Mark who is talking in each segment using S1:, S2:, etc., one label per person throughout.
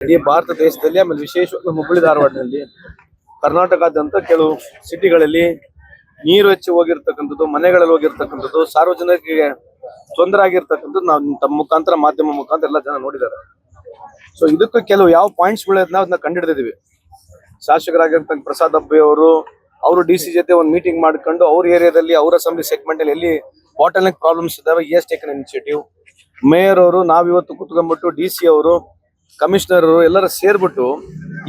S1: ಇಡೀ ಭಾರತ ದೇಶದಲ್ಲಿ ಆಮೇಲೆ ವಿಶೇಷವಾಗಿ ಹುಬ್ಬಳ್ಳಿ ಧಾರವಾಡದಲ್ಲಿ ಕರ್ನಾಟಕದಂತ ಕೆಲವು ಸಿಟಿಗಳಲ್ಲಿ ನೀರು ಹೆಚ್ಚಿ ಹೋಗಿರ್ತಕ್ಕಂಥದ್ದು, ಮನೆಗಳಲ್ಲಿ ಹೋಗಿರ್ತಕ್ಕಂಥದ್ದು, ಸಾರ್ವಜನಿಕರಿಗೆ ತೊಂದರೆ ಆಗಿರ್ತಕ್ಕಂಥದ್ದು ನಾವು ತಮ್ಮ ಮುಖಾಂತರ ಮಾಧ್ಯಮ ಮುಖಾಂತರ ಎಲ್ಲ ಜನ ನೋಡಿದ್ದಾರೆ. ಸೊ ಇದಕ್ಕೂ ಕೆಲವು ಯಾವ ಪಾಯಿಂಟ್ಸ್ ಗಳನ್ನ ಅದನ್ನ ಕಂಡಿಡಿದಿವಿ ಶಾಸಕರಾಗಿರ್ತಕ್ಕಂಥ ಪ್ರಸಾದ್ ಅಬ್ಬಿ ಅವರು ಅವರು ಡಿ ಸಿ ಜೊತೆ ಒಂದು ಮೀಟಿಂಗ್ ಮಾಡ್ಕೊಂಡು ಅವ್ರ ಏರಿಯಾದಲ್ಲಿ ಅವ್ರ ಅಸೆಂಬ್ಲಿ ಸೆಗ್ಮೆಂಟ್ ಅಲ್ಲಿ ಎಲ್ಲಿ ಬಾಟಲ್ ಪ್ರಾಬ್ಲಮ್ಸ್ ಇದಾವೆ ಎಸ್ ಟೇಕನ್ ಇನಿಷಿಯೇಟಿವ್ ಮೇಯರ್ ಅವರು ನಾವಿವತ್ತು ಕುತ್ಕೊಂಡ್ಬಿಟ್ಟು ಡಿ ಸಿ ಅವರು ಕಮಿಷನರ್ ಎಲ್ಲರ ಸೇರ್ಬಿಟ್ಟು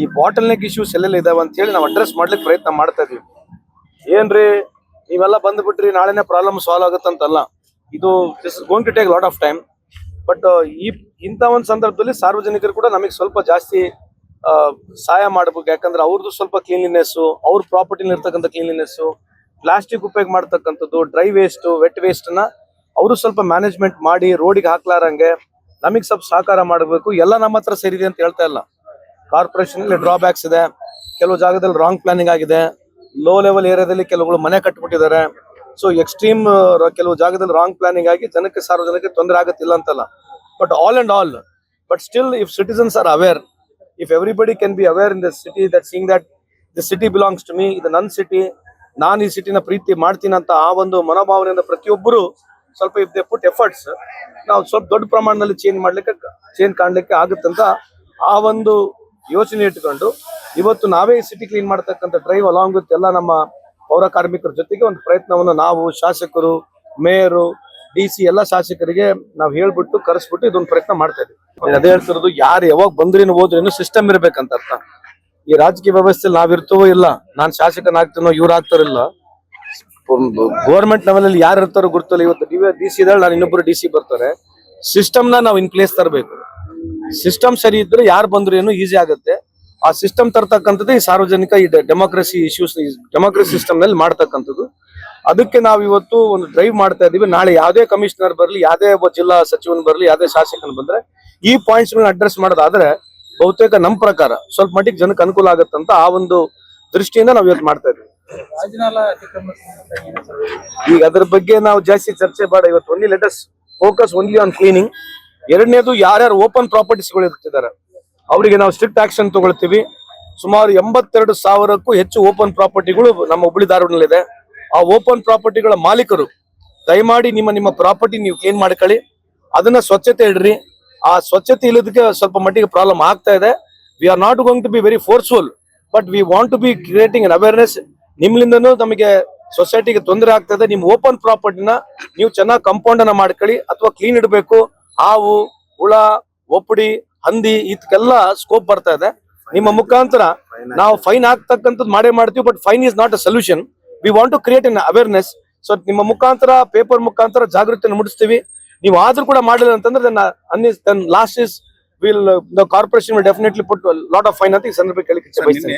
S1: ಈ ಬಾಟಲ್ ನೆಕ್ ಇಶ್ಯೂಸ್ ಎಲ್ಲೆಲ್ಲ ಇದಾವೆ ಅಂತ ಹೇಳಿ ನಾವು ಅಡ್ರೆಸ್ ಮಾಡ್ಲಿಕ್ಕೆ ಪ್ರಯತ್ನ ಮಾಡ್ತಾ ಇದೀವಿ. ಏನ್ರಿ, ನೀವೆಲ್ಲ ಬಂದ್ಬಿಟ್ರಿ, ನಾಳೆನೇ ಪ್ರಾಬ್ಲಮ್ ಸಾಲ್ವ್ ಆಗುತ್ತಂತಲ್ಲ ಇದು this going to take lot of time but ಈ, ಇಂಥ ಒಂದು ಸಂದರ್ಭದಲ್ಲಿ ಸಾರ್ವಜನಿಕರು ಕೂಡ ನಮಗೆ ಸ್ವಲ್ಪ ಜಾಸ್ತಿ ಸಹಾಯ ಮಾಡ್ಬೇಕು. ಯಾಕಂದ್ರೆ ಅವ್ರದ್ದು ಸ್ವಲ್ಪ ಕ್ಲೀನ್ಲಿನೆಸ್ ಅವ್ರ ಪ್ರಾಪರ್ಟಿಲಿ ಇರ್ತಕ್ಕಂಥ ಕ್ಲೀನ್ಲಿನೆಸ್ ಪ್ಲಾಸ್ಟಿಕ್ ಉಪಯೋಗ ಮಾಡ್ತಕ್ಕಂಥದ್ದು ಡ್ರೈ ವೇಸ್ಟ್ ವೆಟ್ ವೇಸ್ಟ್ನ ಅವರು ಸ್ವಲ್ಪ ಮ್ಯಾನೇಜ್ಮೆಂಟ್ ಮಾಡಿ ರೋಡಿಗೆ ಹಾಕ್ಲಾರಂಗೆ ನಮಗೆ ಸ್ವಲ್ಪ ಸಹಕಾರ ಮಾಡಬೇಕು. ಎಲ್ಲ ನಮ್ಮ ಹತ್ರ ಸೇರಿದೆ ಅಂತ ಹೇಳ್ತಾ ಇಲ್ಲ. ಕಾರ್ಪೊರೇಷನ್ ಅಲ್ಲಿ ಡ್ರಾಬ್ಯಾಕ್ಸ್ ಇದೆ. ಕೆಲವು ಜಾಗದಲ್ಲಿ ರಾಂಗ್ ಪ್ಲಾನಿಂಗ್ ಆಗಿದೆ. ಲೋ ಲೆವೆಲ್ ಏರಿಯಾದಲ್ಲಿ ಕೆಲವುಗಳು ಮನೆ ಕಟ್ಬಿಟ್ಟಿದ್ದಾರೆ. ಸೊ ಎಕ್ಸ್ಟ್ರೀಮ್ ಕೆಲವು ಜಾಗದಲ್ಲಿ ರಾಂಗ್ ಪ್ಲಾನಿಂಗ್ ಆಗಿ ಜನಕ್ಕೆ ಸಾರ್ವಜನಿಕ ತೊಂದರೆ ಆಗುತ್ತಿಲ್ಲ ಅಂತಲ್ಲ. But all and all but still if citizens are aware if everybody can be aware in the city that seeing that the city belongs to me ಇದು ನನ್ನ ಸಿಟಿ ನಾನು ಈ ಸಿಟಿನ ಪ್ರೀತಿ ಮಾಡ್ತೀನಿ ಅಂತ ಆ ಒಂದು ಮನೋಭಾವನೆಯಿಂದ ಪ್ರತಿಯೊಬ್ಬರು ಸ್ವಲ್ಪ ಇಫ್ ದೇ ಪುಟ್ ಎಫರ್ಟ್ಸ್ ನಾವು ಸ್ವಲ್ಪ ದೊಡ್ಡ ಪ್ರಮಾಣದಲ್ಲಿ ಚೇಂಜ್ ಮಾಡ್ಲಿಕ್ಕೆ ಚೇಂಜ್ ಕಾಣ್ಲಿಕ್ಕೆ ಆಗುತ್ತಂತ ಆ ಒಂದು ಯೋಚನೆ ಇಟ್ಕೊಂಡು ಇವತ್ತು ನಾವೇ ಸಿಟಿ ಕ್ಲೀನ್ ಮಾಡ್ತಕ್ಕಂಥ ಡ್ರೈವ್ ಅಲಾಂಗ್ ವಿತ್ ಎಲ್ಲ ನಮ್ಮ ಪೌರ ಕಾರ್ಮಿಕರ ಜೊತೆಗೆ ಒಂದು ಪ್ರಯತ್ನವನ್ನು ನಾವು ಶಾಸಕರು, ಮೇಯರು ಡಿ ಸಿ ಎಲ್ಲ ಶಾಸಕರಿಗೆ ನಾವು ಹೇಳ್ಬಿಟ್ಟು, ಕರೆಸ್ಬಿಟ್ಟು ಇದೊಂದು ಪ್ರಯತ್ನ ಮಾಡ್ತಾ ಇದ್ದೀವಿ. ಅದೇ ಹೇಳ್ತಿರೋದು, ಯಾರು ಯಾವಾಗ ಬಂದ್ರೇನು ಹೋದ್ರೇನು ಸಿಸ್ಟಮ್ ಇರಬೇಕಂತ ಅರ್ಥ. ಈ ರಾಜಕೀಯ ವ್ಯವಸ್ಥೆಯಲ್ಲಿ ನಾವಿರ್ತವೋ ಇಲ್ಲ, ನಾನು ಶಾಸಕನಾಗ್ತೀನೋ ಇವ್ರು ಆಗ್ತಾರಿಲ್ಲ ಗೌರ್ಮೆಂಟ್ ಲೆವೆಲ್ ಯಾರು ಇರ್ತಾರೋ ಗುರ್ತಲ್ಲ ಇವತ್ತು ಡಿ ಸಿ ಇದ್ದಾಳೆ ನಾನು ಇನ್ನೊಬ್ರು ಡಿ ಸಿ ಬರ್ತಾರೆ. ಸಿಸ್ಟಮ್ನ ನಾವು ಇನ್ ಪ್ಲೇಸ್ ತರಬೇಕು. ಸಿಸ್ಟಮ್ ಸರಿ ಇದ್ರೆ ಯಾರು ಬಂದ್ರು ಏನು ಈಸಿ ಆಗುತ್ತೆ. ಆ ಸಿಸ್ಟಮ್ ತರ್ತಕ್ಕಂಥದ್ದು ಈ ಸಾರ್ವಜನಿಕ ಈ ಡೆಮೋಕ್ರಸಿ ಇಶ್ಯೂಸ್ ಡೆಮೋಕ್ರಸಿ ಸಿಸ್ಟಮ್ನಲ್ಲಿ ಮಾಡ್ತಕ್ಕಂಥದ್ದು. ಅದಕ್ಕೆ ನಾವು ಇವತ್ತು ಒಂದು ಡ್ರೈವ್ ಮಾಡ್ತಾ ಇದೀವಿ. ನಾಳೆ ಯಾವುದೇ ಕಮಿಷನರ್ ಬರಲಿ, ಯಾವುದೇ ಜಿಲ್ಲಾ ಸಚಿವನ್ ಬರಲಿ, ಯಾವುದೇ ಶಾಸಕನ ಬಂದ್ರೆ ಈ ಪಾಯಿಂಟ್ಸ್ ಅಡ್ರೆಸ್ ಮಾಡೋದಾದ್ರೆ ಬಹುತೇಕ ನಮ್ಮ ಪ್ರಕಾರ ಸ್ವಲ್ಪ ಮಟ್ಟಿಗೆ ಜನಕ್ಕೆ ಅನುಕೂಲ ಆಗುತ್ತಂತ ಆ ಒಂದು ದೃಷ್ಟಿಯಿಂದ ನಾವು ಇವತ್ತು ಮಾಡ್ತಾ
S2: ಅತಿಕ್ರಮ
S1: ಈಗ ಅದ್ರ ಬಗ್ಗೆ ನಾವು ಜಾಸ್ತಿ ಚರ್ಚೆ ಬೇಡ. ಇವತ್ತು only let's focus only on cleaning ಎರಡನೇದು ಯಾರ್ಯಾರು ಓಪನ್ ಪ್ರಾಪರ್ಟೀಸ್ಗಳು ಇರ್ತಿದ್ದಾರೆ, ಅವರಿಗೆ ನಾವು ಸ್ಟ್ರಿಕ್ಟ್ ಆಕ್ಷನ್ ತಗೊಳ್ತೀವಿ. ಸುಮಾರು ಎಂಬತ್ತೆರಡು ಸಾವಿರಕ್ಕೂ ಹೆಚ್ಚು ಓಪನ್ ಪ್ರಾಪರ್ಟಿಗಳು ನಮ್ಮ ಹುಬ್ಳಿ ಧಾರವಾಡದಲ್ಲಿದೆ. ಆ ಓಪನ್ ಪ್ರಾಪರ್ಟಿಗಳ ಮಾಲೀಕರು, ದಯಮಾಡಿ ನಿಮ್ಮ ನಿಮ್ಮ ಪ್ರಾಪರ್ಟಿ ನೀವು ಕ್ಲೀನ್ ಮಾಡ್ಕೊಳ್ಳಿ. ಅದನ್ನ ಸ್ವಚ್ಛತೆ ಇಡ್ರಿ. ಆ ಸ್ವಚ್ಛತೆ ಇಲ್ಲದಕ್ಕೆ ಸ್ವಲ್ಪ ಮಟ್ಟಿಗೆ ಪ್ರಾಬ್ಲಮ್ ಆಗ್ತಾ ಇದೆ. We are not going to be very forceful but we want to be creating an awareness ನಿಮ್ಲಿಂದನೂ ನಮಗೆ ಸೊಸೈಟಿಗೆ ತೊಂದರೆ ಆಗ್ತದೆ ನಿಮ್ ಓಪನ್ ಪ್ರಾಪರ್ಟಿನ ನೀವು ಚೆನ್ನಾಗಿ ಕಂಪೌಂಡ್ ಅನ್ನ ಮಾಡ್ಕೊಳ್ಳಿ ಅಥವಾ ಕ್ಲೀನ್ ಇಡಬೇಕು. ಹಾವು ಹುಳ ಒಪ್ಪಡಿ ಹಂದಿ ಇದಕ್ಕೆಲ್ಲ ಸ್ಕೋಪ್ ಬರ್ತಾ ಇದೆ. ನಿಮ್ಮ ಮುಖಾಂತರ ನಾವು ಫೈನ್ ಹಾಕ್ತಕ್ಕಂಥದ್ದು ಮಾಡೇ ಮಾಡ್ತೀವಿ but fine is not a solution we want to create in awareness so ನಿಮ್ಮ ಮುಖಾಂತರ ಪೇಪರ್ ಮುಖಾಂತರ ಜಾಗೃತಿ ಮೂಡಿಸ್ತೀವಿ. ನೀವು ಆದ್ರೂ ಕೂಡ ಮಾಡಿಲ್ಲ ಅಂತಂದ್ರೆ last is will the corporation definitely put lot of fine ಅಂತ ಈ ಸಂದರ್ಭ ಕೇಳಿಕ್ಕೆ ಇಚ್ಛೆ ಬಯಸ್ತೀನಿ